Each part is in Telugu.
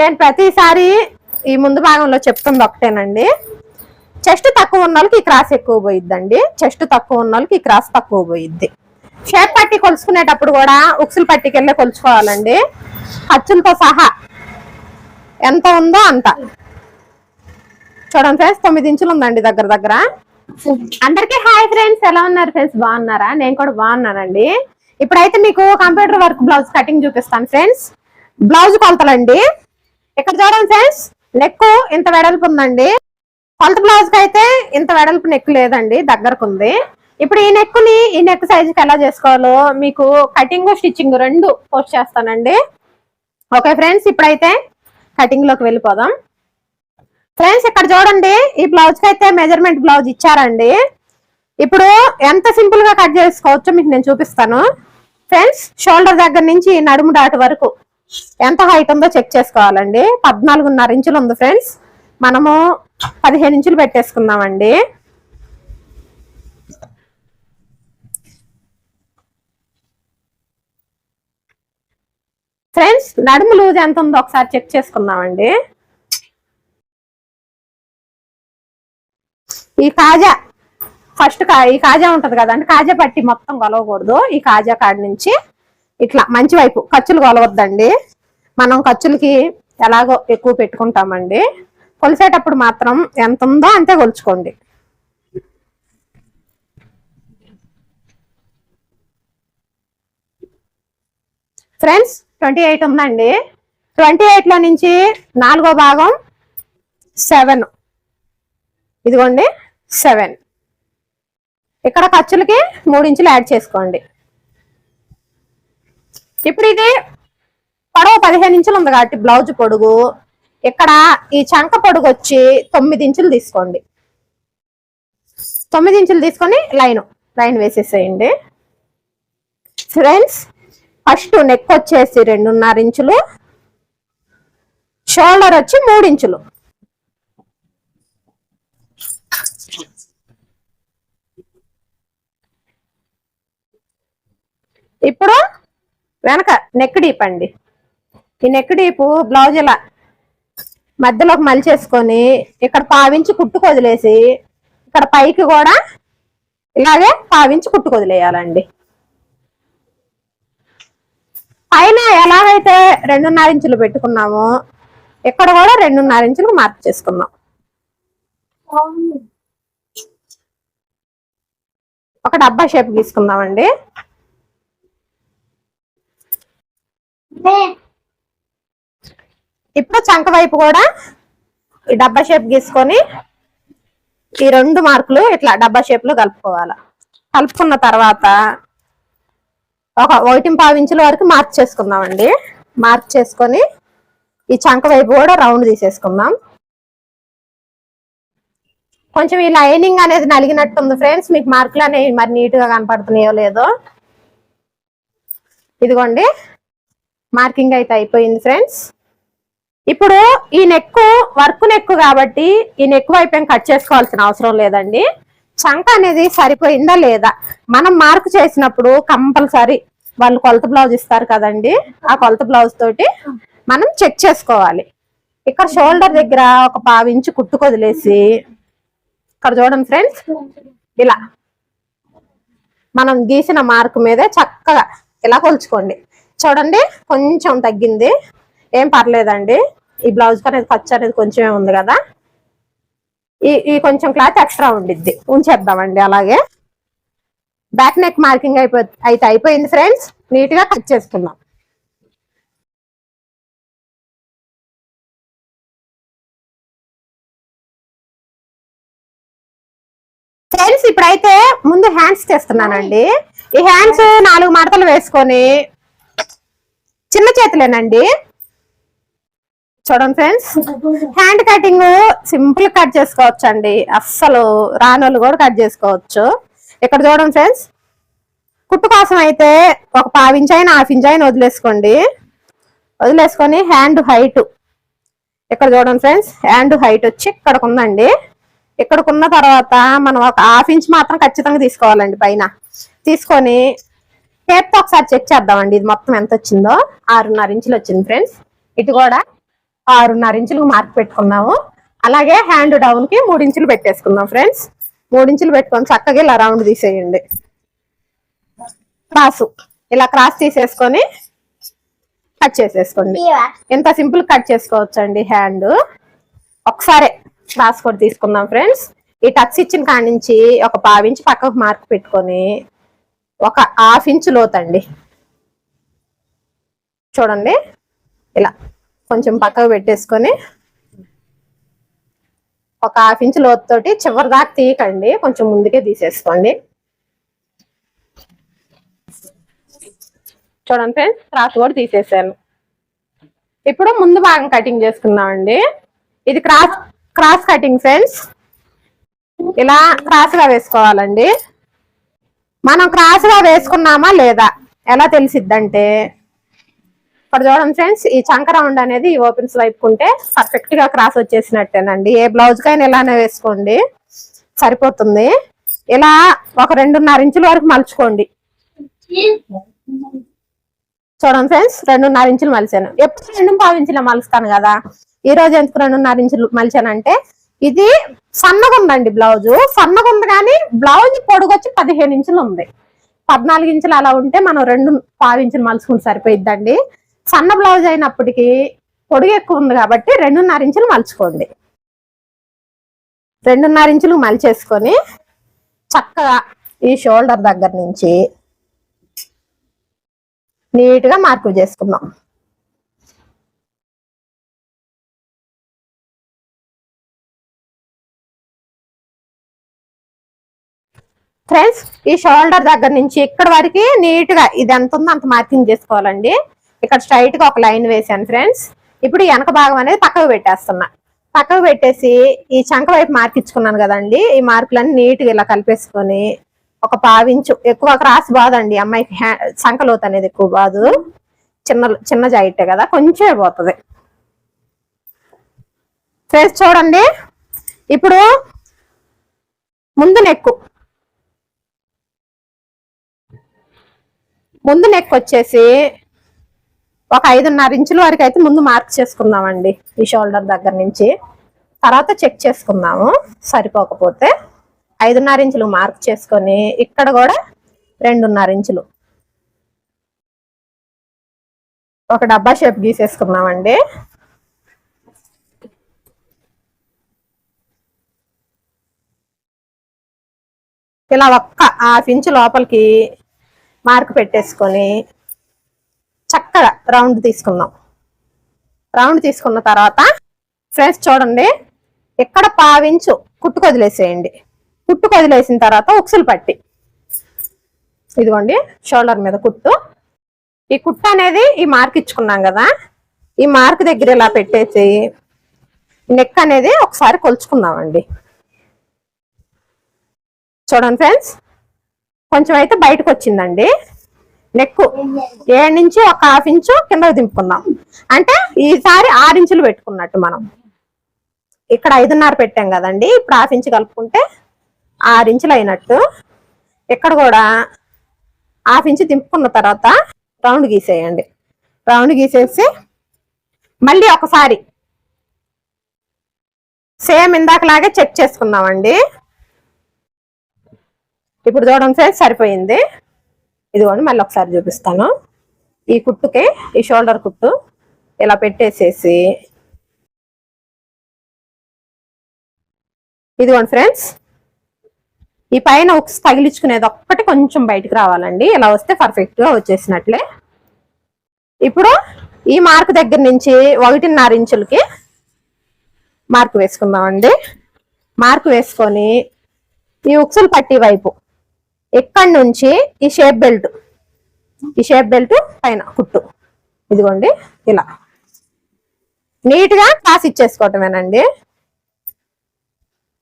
నేను ప్రతిసారి ఈ ముందు భాగంలో చెప్తుంది ఒకటేనండి. చెస్ట్ తక్కువ ఉన్న వాళ్ళకి ఈ క్రాస్ ఎక్కువ పోయిద్దండి. చెస్ట్ తక్కువ ఉన్న వాళ్ళకి ఈ క్రాస్ తక్కువ పోయిద్ది. షేప్ పట్టి కొలుసుకునేటప్పుడు కూడా ఉక్సులు పట్టికి కొలుచుకోవాలండి. ఖర్చులతో సహా ఎంత ఉందో అంత. చూడండి ఫ్రెండ్స్ తొమ్మిది ఇంచులు ఉందండి దగ్గర దగ్గర. అందరికీ హాయ్ ఫ్రెండ్స్ ఎలా ఉన్నారు ఫ్రెండ్స్? బాగున్నారా? నేను కూడా బాగున్నానండి. ఇప్పుడైతే మీకు కంప్యూటర్ వర్క్ బ్లౌజ్ కటింగ్ చూపిస్తాను ఫ్రెండ్స్. బ్లౌజ్ కొలతలండి. ఇక్కడ చూడండి ఫ్రెండ్స్? నెక్ ఇంత వెడల్పు ఉందండి. కొలత బ్లౌజ్కి అయితే ఇంత వెడల్పు నెక్ లేదండి దగ్గరకు ఉంది ఇప్పుడు ఈ నెక్ని ఈ నెక్ సైజ్కి ఎలా చేసుకోవాలో మీకు కటింగ్ స్టిచ్చింగ్ రెండు పోస్ట్ చేస్తానండి. ఓకే ఫ్రెండ్స్ ఇప్పుడైతే కటింగ్లోకి వెళ్ళిపోదాం. ఫ్రెండ్స్ ఇక్కడ చూడండి ఈ బ్లౌజ్కి అయితే మెజర్మెంట్ బ్లౌజ్ ఇచ్చారండి. ఇప్పుడు ఎంత సింపుల్గా కట్ చేసుకోవచ్చో మీకు నేను చూపిస్తాను. ఫ్రెండ్స్ షోల్డర్ దగ్గర నుంచి నడుము డాట్ వరకు ఎంత హైట్ ఉందో చెక్ చేసుకోవాలండి. పద్నాలుగున్నర ఇంచులు ఉంది ఫ్రెండ్స్ మనము పదిహేను ఇంచులు పెట్టేసుకుందామండి. ఫ్రెండ్స్ నడుము లూజ్ ఎంత ఉందో ఒకసారి చెక్ చేసుకుందామండి. ఈ కాజా ఫస్ట్ కా- ఈ కాజా ఉంటది కదండి కాజా పట్టి మొత్తం కొలవకూడదు. ఈ కాజా కాడి నుంచి ఇట్లా మంచి వైపు ఖర్చులు కొలవద్దండి. మనం ఖర్చులకి ఎలాగో ఎక్కువ పెట్టుకుంటామండి. కొలిసేటప్పుడు మాత్రం ఎంత ఉందో అంతే కొలుచుకోండి. ఫ్రెండ్స్ ట్వంటీ ఎయిట్ ఉందండి. ట్వంటీ ఎయిట్లో నుంచి నాలుగో భాగం సెవెన్. ఇదిగోండి సెవెన్. ఇక్కడ ఖర్చులకి మూడు ఇంచులు యాడ్ చేసుకోండి. ఇప్పుడు ఇది పొడవు పదిహేను ఇంచులు ఉంది కాబట్టి బ్లౌజ్ పొడుగు ఇక్కడ ఈ చంక పొడుగు వచ్చి తొమ్మిది ఇంచులు తీసుకోండి. తొమ్మిది ఇంచులు తీసుకొని లైన్ లైన్ వేసేసేయండి. ఫ్రెండ్స్ ఫస్ట్ నెక్ వచ్చేసి రెండున్నర ఇంచులు షోల్డర్ వచ్చి మూడు ఇంచులు. ఇప్పుడు వెనక నెక్ డీప్ అండి. ఈ నెక్ డీపు బ్లౌజ్ ఇలా మధ్యలోకి మలిచేసుకొని ఇక్కడ పావించి కుట్టుకొదిలేసి ఇక్కడ పైకి కూడా ఇలాగే పావించి కుట్టుకొదిలేయాలండి పైన ఎలాగైతే రెండున్నర ఇంచులు పెట్టుకున్నామో ఇక్కడ కూడా రెండున్నర ఇంచులు మార్పు చేసుకుందాం. ఒక డబ్బా షేప్ తీసుకుందామండి ఇప్పుడు చంక వైపు కూడా ఈ డబ్బా షేప్ గీసుకొని ఈ రెండు మార్కులు ఇట్లా డబ్బా షేప్లో కలుపుకోవాలి. కలుపుకున్న తర్వాత ఒక ఒకటి పావు ఇంచుల వరకు మార్క్ చేసుకుందామండి. మార్క్ చేసుకొని ఈ చంక వైపు కూడా రౌండ్ తీసేసుకుందాం. కొంచెం ఈ లైనింగ్ అనేది నలిగినట్టు ఉంది ఫ్రెండ్స్. మీకు మార్కులు అనేవి మరి నీట్గా కనపడుతున్నాయో లేదో. ఇదిగోండి. మార్కింగ్ అయితే అయిపోయింది ఫ్రెండ్స్. ఇప్పుడు ఈ నెక్ వర్క్ నెక్ కాబట్టి ఈ నెక్ వైపు ఏం కట్ చేసుకోవాల్సిన అవసరం లేదండి. చంక అనేది సరిపోయిందా లేదా? మనం మార్క్ చేసినప్పుడు కంపల్సరీ వాళ్ళు కొలత బ్లౌజ్ ఇస్తారు కదండి. ఆ కొలత బ్లౌజ్ తోటి మనం చెక్ చేసుకోవాలి. ఇక్కడ షోల్డర్ దగ్గర ఒక పావు ఇంచు కుట్టుకు వదిలేసి ఇక్కడ చూడండి ఫ్రెండ్స్. ఇలా. మనం గీసిన మార్క్ మీదే చక్కగా ఇలా కొలుచుకోండి. చూడండి కొంచెం తగ్గింది. ఏం పర్లేదండి. ఈ బ్లౌజ్ అనేది ఖర్చు అనేది కొంచెమే ఉంది కదా. ఈ ఈ కొంచెం క్లాత్ ఎక్స్ట్రా ఉండిద్ది. ఉంచేద్దామండి అలాగే. బ్యాక్ నెక్ మార్కింగ్ అయిపో అయితే అయిపోయింది ఫ్రెండ్స్. నీట్గా కట్ చేసుకుందాం. ఫ్రెండ్స్ ఇప్పుడైతే ముందు హ్యాండ్స్ చేస్తున్నానండి ఈ హ్యాండ్స్ నాలుగు మడతలు వేసుకొని చిన్న చేతులేనండి. చూడండి friends. Hand cutting simple cut చేసుకోవచ్చు అండి అస్సలు రానోళ్ళు కూడా కట్ చేసుకోవచ్చు. ఇక్కడ చూడండి ఫ్రెండ్స్. కుట్టు కోసం అయితే ఒక పావు అయినా హాఫ్ ఇంచ్ అయినా వదిలేసుకోండి. వదిలేసుకొని హ్యాండ్ హైట్. ఇక్కడ చూడండి ఫ్రెండ్స్. హ్యాండ్ హైట్ వచ్చి ఇక్కడికి ఉందండి. ఇక్కడికి ఉన్న తర్వాత మనం ఒక హాఫ్ ఇంచ్ మాత్రం ఖచ్చితంగా తీసుకోవాలండి పైన. తీసుకొని టేప్తో ఒకసారి చెక్ చేద్దామండి. ఇది మొత్తం ఎంత వచ్చిందో? ఆరున్నర ఇంచులు వచ్చింది ఫ్రెండ్స్ ఇటు కూడా ఆరున్నర ఇంచులకు మార్క్ పెట్టుకున్నాము. అలాగే హ్యాండ్ డౌన్కి మూడు ఇంచులు పెట్టేసుకుందాం ఫ్రెండ్స్ మూడు ఇంచులు పెట్టుకొని చక్కగా ఇలా రౌండ్ తీసేయండి. క్రాస్ ఇలా క్రాస్ తీసేసుకొని కట్ చేసేసుకోండి. ఎంత సింపుల్ కట్ చేసుకోవచ్చు అండి హ్యాండ్ ఒకసారి క్రాస్ కూడా తీసుకుందాం ఫ్రెండ్స్ ఈ టక్స్ ఇచ్చిన కాడి నుంచి ఒక పావించి పక్కకు మార్క్ పెట్టుకొని ఒక హాఫ్ ఇంచ్ లోతండి. చూడండి. ఇలా కొంచెం పక్కకు పెట్టేసుకొని ఒక హాఫ్ ఇంచ్ లోతుతోటి చివరి దాకా తీయకండి. కొంచెం ముందుకే తీసేసుకోండి. చూడండి ఫ్రెండ్స్ క్రాస్ కూడా తీసేసాను. ఇప్పుడు ముందు భాగం కటింగ్ చేసుకున్నామండి ఇది క్రాస్ క్రాస్ కటింగ్ ఫ్రెండ్స్. ఇలా క్రాస్గా వేసుకోవాలండి. మనం క్రాస్గా వేసుకున్నామా లేదా? ఎలా తెలిసిద్దంటే ఇక్కడ చూడండి ఫ్రెండ్స్ ఈ చంక రౌండ్ అనేది ఈ ఓపెన్స్ ఉంటే పర్ఫెక్ట్గా క్రాస్ వచ్చేసినట్టేనండి. ఏ బ్లౌజ్ కైనా ఇలానే వేసుకోండి. సరిపోతుంది. ఇలా ఒక రెండున్నర ఇంచుల వరకు మలుచుకోండి. చూడండి ఫ్రెండ్స్ రెండున్నర ఇంచులు మలిచాను. ఎప్పుడు రెండు పావు ఇంచులు మలుస్తాను కదా? ఈ రోజు ఎందుకు రెండున్నర ఇంచులు మలిచానంటే ఇది సన్నగా ఉందండి బ్లౌజ్. సన్నగా ఉంది కానీ బ్లౌజ్ పొడుగు వచ్చి పదిహేను ఇంచులు ఉంది. పద్నాలుగు ఇంచులు అలా ఉంటే మనం రెండు పావించులు మలుచుకుంటే సరిపోయిద్దండి. సన్న బ్లౌజ్ అయినప్పటికీ పొడుగు ఎక్కువ ఉంది కాబట్టి రెండున్నర ఇంచులు మలుచుకోండి. రెండున్నర ఇంచులు మలిచేసుకొని చక్కగా ఈ షోల్డర్ దగ్గర నుంచి నీట్గా మార్పు చేసుకుందాం. ఫ్రెండ్స్ ఈ షోల్డర్ దగ్గర నుంచి ఇక్కడ వరకు నీట్గా ఇది ఎంత ఉందో అంత మార్కింగ్ చేసుకోవాలండి. ఇక్కడ స్ట్రైట్గా ఒక లైన్ వేసాను ఫ్రెండ్స్ ఇప్పుడు వెనక భాగం అనేది పక్కకు పెట్టేస్తున్నా. పక్కకు పెట్టేసి ఈ చంక వైపు మార్కిచ్చుకున్నాను కదండి. ఈ మార్కులన్నీ నీట్గా ఇలా కలిపేసుకొని ఒక పావించు ఎక్కువ క్రాస్ బాదండి. అమ్మాయికి హ్యా- సంకలోత్ అనేది ఎక్కువ బాదు. చిన్న చిన్న జాయిట్టే కదా కొంచెం పోతుంది. ఫ్రెండ్స్ చూడండి. ఇప్పుడు ముందు నెక్కు ముందు నెక్ వచ్చేసి ఒక ఐదున్నర ఇంచుల వరకు అయితే ముందు మార్క్ చేసుకుందామండి ఈ షోల్డర్ దగ్గర నుంచి. తర్వాత చెక్ చేసుకుందాము. సరిపోకపోతే ఐదున్నర ఇంచులు మార్క్ చేసుకొని ఇక్కడ కూడా రెండున్నర ఇంచులు. ఒక డబ్బా షేప్ గీసేసుకున్నామండి ఇలా ఒక్క హాఫ్ ఇంచు లోపలికి మార్క్ పెట్టేసుకొని చక్కగా రౌండ్ తీసుకుందాం. రౌండ్ తీసుకున్న తర్వాత ఫ్రెండ్స్ చూడండి ఎక్కడ పావించు కుట్టు వదిలేసేయండి. కుట్టు వదిలేసిన తర్వాత ఉక్సులు పట్టి. ఇదిగోండి షోల్డర్ మీద కుట్టు. ఈ కుట్టు అనేది ఈ మార్క్ ఇచ్చుకున్నాం కదా ఈ మార్క్ దగ్గర ఇలా పెట్టేసి నెక్ అనేది ఒకసారి కొలుచుకుందామండి. చూడండి ఫ్రెండ్స్ కొంచెం అయితే బయటకు వచ్చిందండి నెక్ ఏడు నుంచి ఒక హాఫ్ ఇంచు కిందకు దింపుకుందాం. అంటే ఈసారి ఆరు ఇంచులు పెట్టుకున్నట్టు మనం. ఇక్కడ ఐదున్నర పెట్టాం కదండి ఇప్పుడు హాఫ్ ఇంచు కలుపుకుంటే ఆరు ఇంచులు అయినట్టు. ఇక్కడ కూడా హాఫ్ ఇంచు దింపుకున్న తర్వాత రౌండ్ గీసేయండి. రౌండ్ గీసేసి మళ్ళీ ఒకసారి సేమ్ ఇందాకలాగే చెక్ చేసుకుందామండి. ఇప్పుడు చూడండి ఫ్రెండ్స్ సరిపోయింది. ఇదిగోండి మళ్ళీ ఒకసారి చూపిస్తాను. ఈ కుట్టుకి ఈ షోల్డర్ కుట్టు ఇలా పెట్టేసేసి. ఇదిగోండి ఫ్రెండ్స్ ఈ పైన ఒక తగిలించుకునేది ఒక్కటి కొంచెం బయటికి రావాలండి. ఇలా వస్తే పర్ఫెక్ట్గా వచ్చేసినట్లే. ఇప్పుడు ఈ మార్క్ దగ్గర నుంచి ఒకటిన్నర ఇంచులకి మార్క్ వేసుకుందామండి. మార్క్ వేసుకొని ఈ ఉక్సులు పట్టి వైపు ఎక్కడి నుంచి? ఈ షేప్ బెల్ట్. ఈ షేప్ బెల్ట్ పైన కుట్టు. ఇదిగోండి ఇలా. నీట్గా క్రాస్ ఇచ్చేసుకోవటమేనండి.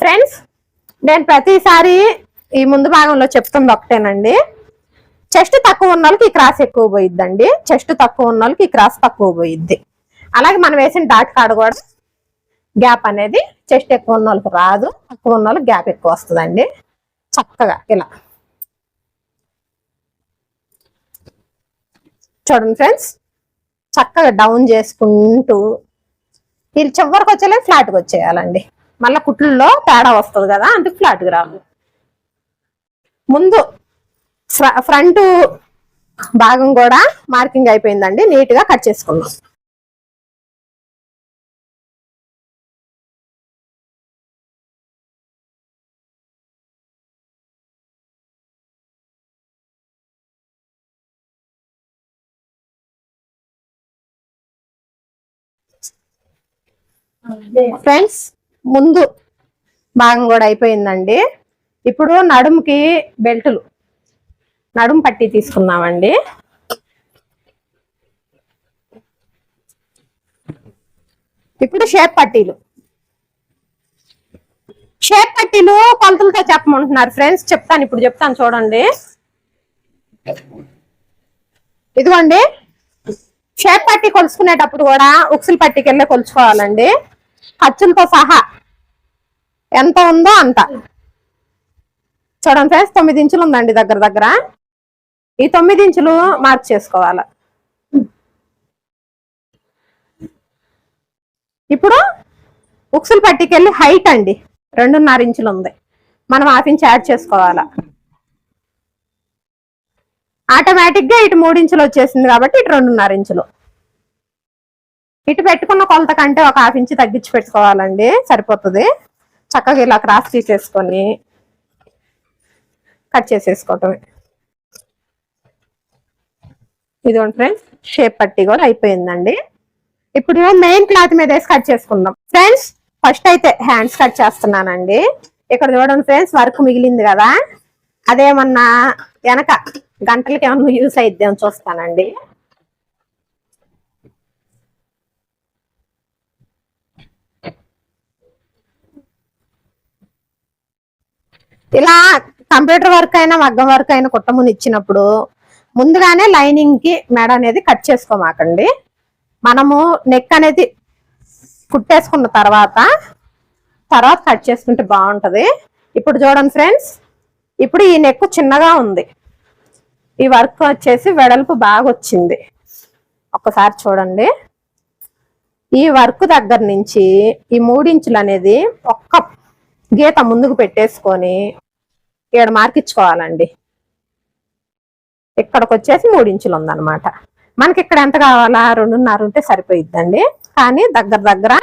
ఫ్రెండ్స్ నేను ప్రతిసారి ఈ ముందు భాగంలో చెప్తుంది ఒకటేనండి. చెస్ట్ తక్కువ ఉన్న వాళ్ళకి ఈ క్రాస్ ఎక్కువ పోయిద్దండి. చెస్ట్ తక్కువ ఉన్న వాళ్ళకి ఈ క్రాస్ తక్కువ పోయిద్ది. అలాగే మనం వేసిన డాట్ కాడ కూడా గ్యాప్ అనేది చెస్ట్ ఎక్కువ ఉన్న వాళ్ళకి రాదు. తక్కువ ఉన్న వాళ్ళకి గ్యాప్ ఎక్కువ వస్తుందండి. చక్కగా ఇలా. చూడండి ఫ్రెండ్స్ చక్కగా డౌన్ చేసుకుంటూ ఇది చివరికి వచ్చేలే ఫ్లాట్కి వచ్చేయాలండి. మళ్ళీ కుట్లలో తేడా వస్తుంది కదా అందుకు ఫ్లాట్కి రాము ముందు ఫ్రంట్ భాగం కూడా మార్కింగ్ అయిపోయిందండి నీట్గా కట్ చేసుకున్నాం ఫ్రెండ్స్ ముందు భాగం కూడా అయిపోయిందండి. ఇప్పుడు నడుముకి బెల్టులు. నడుము పట్టి తీసుకున్నామండి ఇప్పుడు షేప్ పట్టీలు. షేప్ పట్టీలు కొలతలతో చెప్పమంటున్నారు ఫ్రెండ్స్. చెప్తాను ఇప్పుడు చెప్తాను చూడండి. ఇదిగోండి. షేప్ పట్టి కొలుసుకునేటప్పుడు కూడా ఉక్సులు పట్టికి వెళ్ళి కొలుచుకోవాలండి. ఖర్చులతో సహా. ఎంత ఉందో అంత. చూడండి ఫ్రెండ్స్ తొమ్మిది ఇంచులు ఉందండి దగ్గర దగ్గర. ఈ తొమ్మిది ఇంచులు మార్క్ చేసుకోవాలి. ఇప్పుడు ఉక్సులు పట్టికెళ్ళి హైట్ అండి. రెండున్నర ఇంచులు ఉంది మనం హాఫ్ ఇంచ్ యాడ్ చేసుకోవాలా. ఆటోమేటిక్గా ఇటు మూడు ఇంచులు వచ్చేసింది కాబట్టి ఇటు రెండున్నర ఇంచులు. ఇటు పెట్టుకున్న కొలత కంటే ఒక హాఫ్ ఇంచ్ తగ్గించి పెట్టుకోవాలండి సరిపోతుంది. చక్కగా ఇలా క్రాస్ తీసేసుకొని కట్ చేసేసుకోవటమే. ఇదిగోండి ఫ్రెండ్స్ షేప్ పట్టి కూడా అయిపోయిందండి. ఇప్పుడు మెయిన్ క్లాత్ మీద వేసి కట్ చేసుకుందాం. ఫ్రెండ్స్ ఫస్ట్ అయితే హ్యాండ్స్ కట్ చేస్తున్నానండి. ఇక్కడ చూడండి ఫ్రెండ్స్ వర్క్ మిగిలింది కదా. అదేమన్నా వెనక గంటలకి ఏమన్నా యూస్ అయిద్దాం చూస్తానండి. ఇలా కంప్యూటర్ వర్క్ అయినా మగ్గం వర్క్ అయినా కుట్టముని ఇచ్చినప్పుడు ముందుగానే లైనింగ్కి మెడ అనేది కట్ చేసుకోమాకండి. మనము నెక్ అనేది కుట్టేసుకున్న తర్వాత తర్వాత కట్ చేసుకుంటే బాగుంటుంది. ఇప్పుడు చూడండి ఫ్రెండ్స్ ఇప్పుడు ఈ నెక్ చిన్నగా ఉంది. ఈ వర్క్ వచ్చేసి వెడల్పు బాగా వచ్చింది ఒక్కసారి చూడండి. ఈ వర్క్ దగ్గర నుంచి ఈ మూడించులు అనేది ఒక్క గీత ముందుకు పెట్టేసుకొని ఏడు మార్కిచ్చుకోవాలండి ఇక్కడికి వచ్చేసి మూడించులు ఉందన్నమాట. మనకి ఇక్కడ ఎంత కావాలా? రెండున్నర ఉంటే సరిపోయిద్దండి. కానీ దగ్గర దగ్గర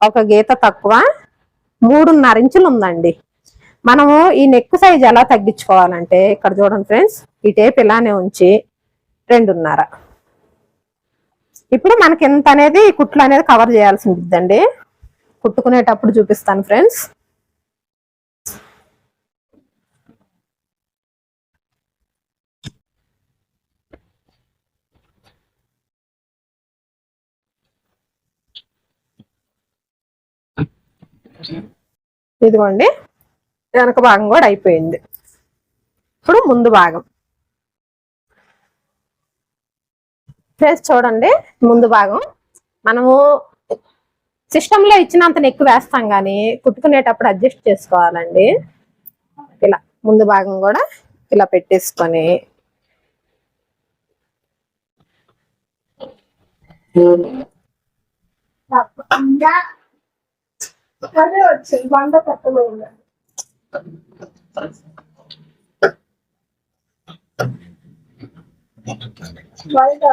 ఒక గీత తక్కువ మూడున్నర ఇంచులు ఉందండి. మనము ఈ నెక్ సైజ్ ఎలా తగ్గించుకోవాలంటే ఇక్కడ చూడండి ఫ్రెండ్స్ ఈ టేప్ ఇలానే ఉంచి రెండున్నర. ఇప్పుడు మనకి ఎంత అనేది కుట్లు అనేది కవర్ చేయాల్సి ఉంటుందండి కుట్టుకునేటప్పుడు చూపిస్తాను ఫ్రెండ్స్. ఇదిగోండి. వెనక భాగం కూడా అయిపోయింది. ఇప్పుడు ముందు భాగం. ఫేస్ చూడండి. ముందు భాగం. మనము సిస్టంలో ఇచ్చినంత నెక్కు వేస్తాం కానీ కుట్టుకునేటప్పుడు అడ్జస్ట్ చేసుకోవాలండి. ఇలా ముందు భాగం కూడా ఇలా పెట్టేసుకొని. అదే వచ్చింది బయట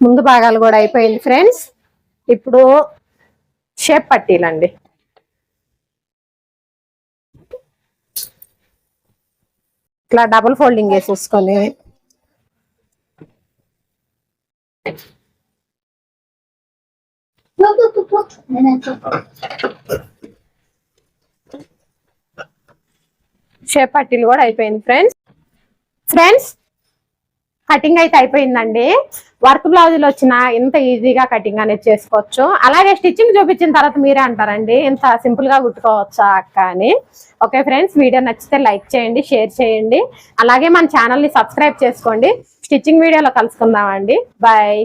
ముందు భాగాలు కూడా అయిపోయింది ఫ్రెండ్స్ ఇప్పుడు షేప్ పట్టీలండి. ఇట్లా డబుల్ ఫోల్డింగ్ వేసేసుకొని. షేప్ పట్టీలు కూడా అయిపోయింది ఫ్రెండ్స్ ఫ్రెండ్స్ కటింగ్ అయితే అయిపోయిందండి. వర్క్ బ్లౌజులు వచ్చిన ఇంత ఈజీగా కటింగ్ అనేది చేసుకోవచ్చు. అలాగే స్టిచ్చింగ్ చూపించిన తర్వాత మీరే అంటారండి ఇంత సింపుల్గా కుట్టుకోవచ్చా అక్క అని. ఓకే ఫ్రెండ్స్ వీడియో నచ్చితే లైక్ చేయండి షేర్ చేయండి. అలాగే మన ఛానల్ని సబ్స్క్రైబ్ చేసుకోండి. స్టిచ్చింగ్ వీడియోలో కలుసుకుందామండి. బాయ్